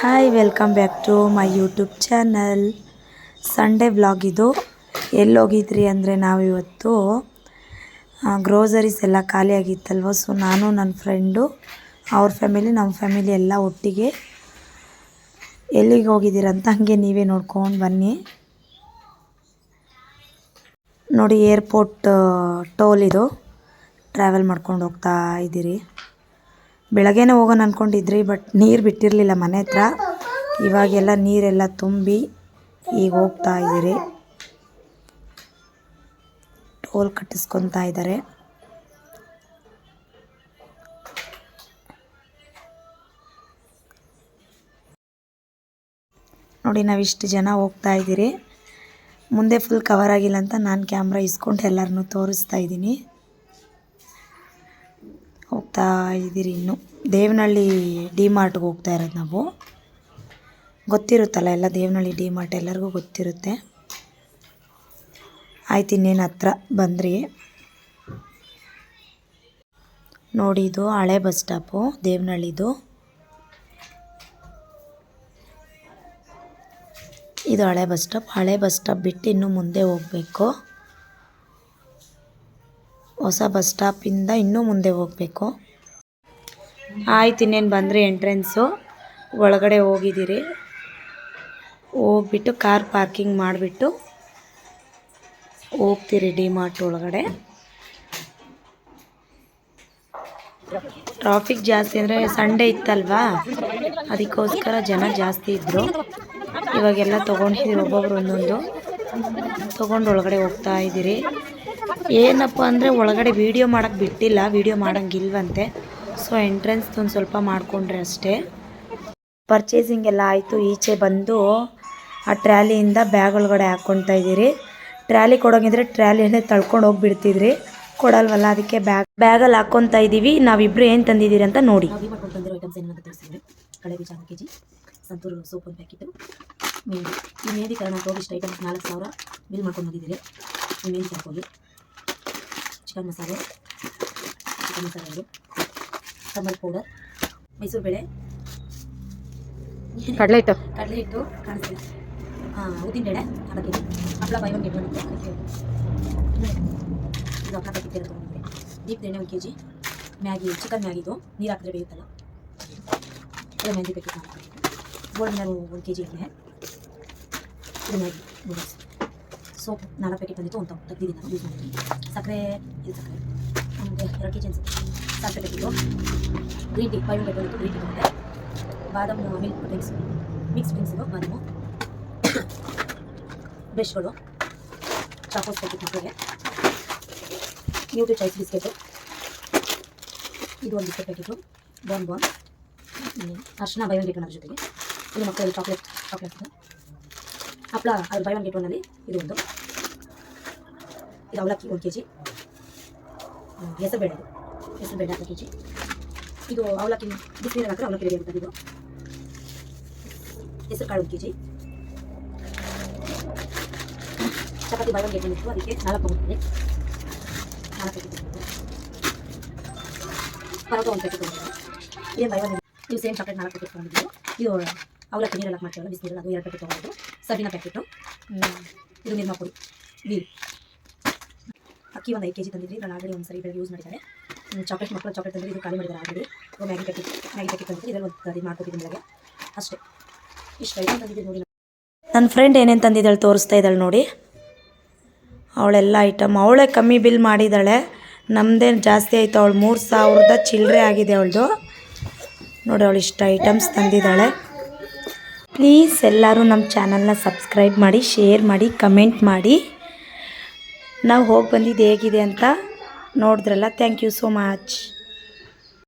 Hi welcome back to my YouTube channel Sunday blog ಇದು. ಎಲ್ಲಿ ಹೋಗಿದ್ರಿ ಅಂದರೆ ನಾವಿವತ್ತು ಗ್ರೋಸರೀಸ್ ಎಲ್ಲ ಖಾಲಿಯಾಗಿತ್ತಲ್ವ? ಸೊ ನಾನು ನನ್ನ ಫ್ರೆಂಡು ಅವ್ರ ಫ್ಯಾಮಿಲಿ ನಮ್ಮ ಫ್ಯಾಮಿಲಿ ಎಲ್ಲ ಒಟ್ಟಿಗೆ ಎಲ್ಲಿಗೆ ಹೋಗಿದ್ದೀರಂತ ಹಾಗೆ ನೀವೇ ನೋಡ್ಕೊಂಡು ಬನ್ನಿ. ನೋಡಿ ಏರ್ಪೋರ್ಟ್ ಟೋಲ್ ಇದು. ಟ್ರಾವೆಲ್ ಮಾಡ್ಕೊಂಡು ಹೋಗ್ತಾ ಇದ್ದೀರಿ. ಬೆಳಗ್ಗೆನೇ ಹೋಗೋಣ ಅಂದ್ಕೊಂಡಿದ್ರಿ ಬಟ್ ನೀರು ಬಿಟ್ಟಿರಲಿಲ್ಲ ಮನೆ ಹತ್ರ. ಇವಾಗೆಲ್ಲ ನೀರೆಲ್ಲ ತುಂಬಿ ಈಗ ಹೋಗ್ತಾ ಇದ್ದೀರಿ. ಟೋಲ್ ಕಟ್ಟಿಸ್ಕೊತಾ ಇದ್ದಾರೆ. ನೋಡಿ, ನಾವು ಇಷ್ಟು ಜನ ಹೋಗ್ತಾ ಇದ್ದೀರಿ. ಮುಂದೆ ಫುಲ್ ಕವರ್ ಆಗಿಲ್ಲ ಅಂತ ನಾನು ಕ್ಯಾಮ್ರಾ ಇಸ್ಕೊಂಡು ಎಲ್ಲರನ್ನೂ ತೋರಿಸ್ತಾ ಇದ್ದೀನಿ. ಹೋಗ್ತಾ ಇದ್ದೀರಿ ಇನ್ನು. ದೇವನಹಳ್ಳಿ ಡಿ ಮಾರ್ಟ್ಗೆ ಹೋಗ್ತಾ ಇರೋದು ನಾವು. ಗೊತ್ತಿರುತ್ತಲ್ಲ, ಎಲ್ಲ ದೇವನಹಳ್ಳಿ ಡಿ ಮಾರ್ಟ್ ಎಲ್ಲರಿಗೂ ಗೊತ್ತಿರುತ್ತೆ. ಆಯ್ತು, ಇನ್ನೇನು ಹತ್ರ ಬಂದ್ರಿ. ನೋಡಿ, ಇದು ಹಳೆ ಬಸ್ ಸ್ಟಾಪು, ದೇವನಹಳ್ಳಿದು. ಇದು ಹಳೆ ಬಸ್ ಸ್ಟಾಪ್. ಹಳೆ ಬಸ್ ಸ್ಟಾಪ್ ಬಿಟ್ಟು ಇನ್ನು ಮುಂದೆ ಹೋಗಬೇಕು. ಹೊಸ ಬಸ್ ಸ್ಟಾಪಿಂದ ಇನ್ನೂ ಮುಂದೆ ಹೋಗಬೇಕು. ಆಯ್ತು, ಇನ್ನೇನು ಬಂದರೆ ಎಂಟ್ರೆನ್ಸು. ಒಳಗಡೆ ಹೋಗಿದ್ದೀರಿ. ಹೋಗ್ಬಿಟ್ಟು ಕಾರ್ ಪಾರ್ಕಿಂಗ್ ಮಾಡಿಬಿಟ್ಟು ಹೋಗ್ತೀರಿ ಡಿ ಮಾರ್ಟ್ ಒಳಗಡೆ. ಟ್ರಾಫಿಕ್ ಜಾಸ್ತಿ ಅಂದರೆ ಸಂಡೇ ಇತ್ತಲ್ವಾ? ಅದಕ್ಕೋಸ್ಕರ ಜನ ಜಾಸ್ತಿ ಇದ್ದರು ಇವಾಗೆಲ್ಲ ತೊಗೊಂಡಿದ್ದೀರಿ ಒಬ್ಬೊಬ್ರು ಒಂದೊಂದು. ತೊಗೊಂಡು ಒಳಗಡೆ ಹೋಗ್ತಾ ಇದ್ದೀರಿ. ಏನಪ್ಪ ಅಂದರೆ ಒಳಗಡೆ ವೀಡಿಯೋ ಮಾಡೋಕ್ಕೆ ಬಿಟ್ಟಿಲ್ಲ ವೀಡಿಯೋ ಮಾಡೋಂಗಿಲ್ವಂತೆ. ಸೊ ಎಂಟ್ರೆನ್ಸ್ ಒಂದು ಸ್ವಲ್ಪ ಮಾಡಿಕೊಂಡ್ರೆ ಅಷ್ಟೇ. ಪರ್ಚೇಸಿಂಗ್ ಎಲ್ಲ ಆಯಿತು, ಈಚೆ ಬಂದು ಆ ಟ್ರ್ಯಾಲಿಯಿಂದ ಬ್ಯಾಗ್ ಒಳಗಡೆ ಹಾಕ್ಕೊತಾ ಇದ್ದೀರಿ. ಟ್ರ್ಯಾಲಿ ಕೊಡೋಂಗಿದ್ರೆ ಟ್ರ್ಯಾಲಿಯಲ್ಲೇ ತಳ್ಕೊಂಡು ಹೋಗಿಬಿಡ್ತಿದ್ರಿ. ಕೊಡಲ್ವಲ್ಲ, ಅದಕ್ಕೆ ಬ್ಯಾಗ್ ಬ್ಯಾಗಲ್ಲಿ ಹಾಕ್ಕೊತಾ ಇದ್ದೀವಿ. ನಾವಿಬ್ಬರು ಏನು ತಂದಿದ್ದೀರಿ ಅಂತ ನೋಡಿ. ಕಳೆ ಬೀಜ ಕೆ ಜಿ ಸಂತೂರು ಸೋಪ್ ಒಂದು ಪ್ಯಾಕೆಟು ಮೇಹಿ ಈ ಮೇಹಿ ಕಾರಣ ಹೋಗಿ ಐಟಮ್ಸ್ ನಾಲ್ಕು ಸಾವಿರ. ಬಿಲ್ ಮಾಡ್ಕೊಂಡು ಬಂದಿದ್ದೀರಿ. ಹಾಕೋಗಿ ಚಿಕನ್ ಮಸಾಲೆ ಚಿಕನ್ ಮಸಾಲೆ ಒಂದು ಸಾಂಬಾರ್ ಪೌಡರ್ ಮೈಸೂರು ಬೇಳೆ. ಕಡಲೆ ಹಿಟ್ಟು. ಕಡಲೆ ಹಿಟ್ಟು ಕಾಣಿಸ್ತಿದೆ. ಹಾಂ ಉದ್ದಿನ ಬೇಳೆ ಅರ್ಧ ಕೆ ಜಿ ಹಪ್ಪಳ ಬೈ ಒನ್ ಗೆಟ್ ಒನ್ ಇದು ಹಪ್ಪಳ ಪ್ಯಾಕೆಟ್ ಎಲ್ಲ ದೀಪ್ ದೀಪದ ಎಣ್ಣೆ ಒಂದು ಕೆ ಜಿ ಮ್ಯಾಗಿ ಚಿಕನ್ ಮ್ಯಾಗಿದು ನೀರು ಹಾಕಿದ್ರೆ ಬೇಯುತ್ತಲ್ಲ. ಇದು ಮ್ಯಾಗಿ ಪ್ಯಾಕೆಟ್ ಗೋಲ್ಡ್ ಮಿನರ್ ಒಂದು ಕೆ ಜಿ ಎಣ್ಣೆ. ಇದು ಮ್ಯಾಗಿ ನೂಡಲ್ಸ್. ಸೋಪ್ ನಾಲ್ಕು ಪ್ಯಾಕೆಟ್ ಬಂದಿತ್ತು ಒಂದು ತೆಗ್ದಿದ್ದೀನಿ ನಾನು ಯೂಸ್ ಸಕ್ಕರೆ ಇದು ಸಕ್ಕರೆ ಒಂದು ಎರಡು ಕೆ ಜಿ ಅನ್ಸುತ್ತೆ ಸಾಸಿವೆ packet green tea buy one get one green tea ಬಂದಿದೆ badam milk drinks mix drinks ಇದು ಬಾದಾಮು ಬ್ರಷ್ಗಳು ಚಾಕೋಸ್ ಪ್ಯಾಕೆಟ್ ಮಕ್ಕಳಿಗೆ ನ್ಯೂಟ್ರಿ ಚಾಯ್ಸ್ ಬಿಸ್ಕೆಟು ಇದು ಒಂದು ಬಿಸ್ಕೆಟ್ ಪ್ಯಾಕೆಟು. ಬಾನ್ ಬಾನ್ ಅರ್ಶಿನ ಬೈ ಒನ್ ಗೆಟ್ ಒನ್ ಅದ್ರ ಜೊತೆಗೆ ಇದು ಮಕ್ಕಳಿಗೆ ಚಾಕ್ಲೇಟ್ ಚಾಕ್ಲೇಟ್ ಇದು. ಹಪ್ಪಳ ಅದು ಬೈ ಒನ್ ಗೆಟ್ ಒನ್ನಲ್ಲಿ ಇದು ಒಂದು ಇದು ಅವಲಕ್ಕಿ ಒಂದು ಕೆ ಜಿ ಹೆಸರುಬೇಳೆ ಇದು ಹೆಸರುಬೇಳೆ ಅರ್ಧ ಕೆ ಜಿ ಇದು ಅವಲಕ್ಕಿ ಬಿಸಿನೀರು ಹಾಕಿದ್ರೆ ಅವಲಕ್ಕಿ ರೆಡಿ ಆಗುತ್ತೆ ಇದು ಹೆಸರು ಕಾಳು ಒಂದು ಕೆ ಜಿ ಚಪಾತಿ ಬಾಳೆ ಗೆಟ್ ಇತ್ತು ಅದಕ್ಕೆ ನಾಲ್ಕು ತೊಗೊಂಡಿದ್ದೆ ನಾಲ್ಕು ಪ್ಯಾಕೆಟ್ ತೊಗೊಂಡಿದ್ದೆ ಪರೋಟ ಒಂದು ಪ್ಯಾಕೆಟ್ ತೊಗೊಂಡಿದ್ದೆ ಇದೇ ಬೈ ಒನ್ ನೀವು ಸೇಮ್ ಚಾಕ್ಲೇಟ್ ನಾಲ್ಕು ಪ್ಯಾಕೆಟ್ ತೊಗೊಂಡಿದ್ದು ಇದು ಅವಲಕ್ಕಿ ನೀರೆಲ್ಲ ಮಾಡ್ತೀವಲ್ಲ ಬಿಸಿನೀರಲ್ಲಿ ಅದು ಎರಡು ಪ್ಯಾಕೆಟ್ ತೊಗೊಂಡು ಸಬ್ಬಿನ ಪ್ಯಾಕೆಟು ಇದು ನಿರ್ಮಾ ಪುಡಿ. ನೀರು. ಅಕ್ಕಿ ಒಂದು ಐದು ಕೆ ಜಿ ತಂದಿದ್ರಿ ನಾನು ಆಲ್ರೆಡಿ ಒಂದು ಸರಿ ಬೆಳಗ್ಗೆ ಯೂಸ್ ಮಾಡಿದ್ದಾರೆ ಚಾಕ್ಲೇಟ್ ಮಕ್ಕಳು ಚಾಕ್ಲೇಟ್ ತಂದರೆ ಇದು ಖಾಲಿ ಮಾಡಿದ್ದಾರೆ already Maggi packet Maggi packet ತಂದರೆ ಇದರಲ್ಲಿ ಒಂದು ಇದು ಮಾಡ್ಕೊಟ್ಟಿದ್ದೀನಿ ಅಷ್ಟೇ. ಇಷ್ಟು ಐಟಮ್ ತಂದಿದ್ದೀನಿ ನೋಡಿ ನನ್ನ ಫ್ರೆಂಡ್ ಏನೇನು ತಂದಿದ್ದಾಳೆ ತೋರಿಸ್ತಾ ಇದ್ದಾಳೆ ನೋಡಿ. ಅವಳೆಲ್ಲ ಐಟಮ್ ಅವಳೇ ಕಮ್ಮಿ ಬಿಲ್ ಮಾಡಿದ್ದಾಳೆ. ನಮ್ಮದೇನು ಜಾಸ್ತಿ ಆಯಿತು, ಅವಳು ಮೂರು ಸಾವಿರದ ಚಿಲ್ಲರೆ ಆಗಿದೆ ಅವಳದು. ನೋಡಿ, ಅವಳು ಇಷ್ಟು ಐಟಮ್ಸ್ ತಂದಿದ್ದಾಳೆ. ಪ್ಲೀಸ್ ಎಲ್ಲರೂ ನಮ್ಮ ಚಾನಲ್ನ ಸಬ್ಸ್ಕ್ರೈಬ್ ಮಾಡಿ, ಶೇರ್ ಮಾಡಿ, ಕಮೆಂಟ್ ಮಾಡಿ. ನಾವು ಹೋಗಿ ಬಂದಿದ್ದು ಹೇಗಿದೆ ಅಂತ ನೋಡಿದ್ರಲ್ಲ. Thank you so much